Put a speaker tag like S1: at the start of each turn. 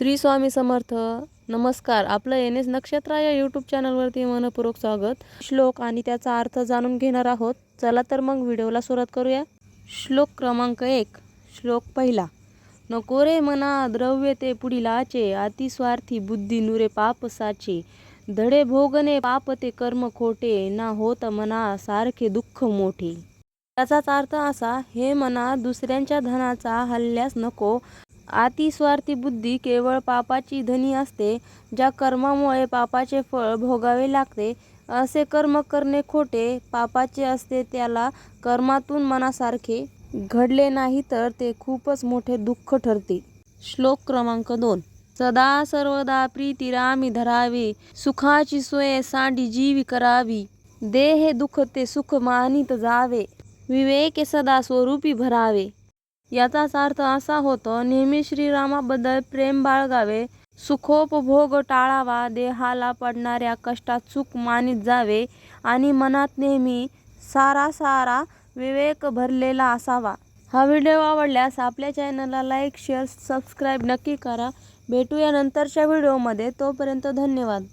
S1: श्री स्वामी समर्थ नमस्कार. आपलं N S नक्षत्र या यूट्यूब चॅनलवरती मनपूर्वक स्वागत. श्लोक आणि त्याचा अर्थ जाणून घेणार आहोत. चला तर मग व्हिडिओला सुरुवात करूया. श्लोक क्रमांक एक. श्लोक पहिला. नको रे मना द्रव्य ते पुढीलाचे अतिस्वार्थी बुद्धी नुरे पापसाचे. धडे भोगणे पाप ते कर्म खोटे ना होत मना सारखे दुःख मोठे. त्याचाच अर्थ असा हे मना दुसऱ्यांच्या धनाचा हल्ल्यास नको अतिस्वार्थी बुद्धी केवळ पापाची धनी असते ज्या कर्मामुळे पापाचे फळ भोगावे लागते. असे कर्म करणे खोटे पापाचे असते त्याला कर्मातून मनासारखे. घडले नाही तर ते खूपच मोठे दुःख ठरते. श्लोक क्रमांक दोन. सदा सर्वदा प्रीतिरामी धरावी सुखाची सोय सांडी जीवी करावी. देह दुःख ते सुख मानित जावे. विवेके सदा स्वरूपी भरावे. याचाच अर्थ असा होतो नेहमी श्रीरामाबद्दल प्रेम बाळगावे सुखोपभोग टाळावा देहाला पडणाऱ्या कष्टात सुख मानित जावे आणि मनात नेहमी सारा सारा विवेक भरलेला असावा. हा व्हिडिओ आवडल्यास आपल्या चॅनलला लाईक शेअर सबस्क्राईब नक्की करा. भेटूया नंतरच्या व्हिडिओमध्ये. तोपर्यंत धन्यवाद.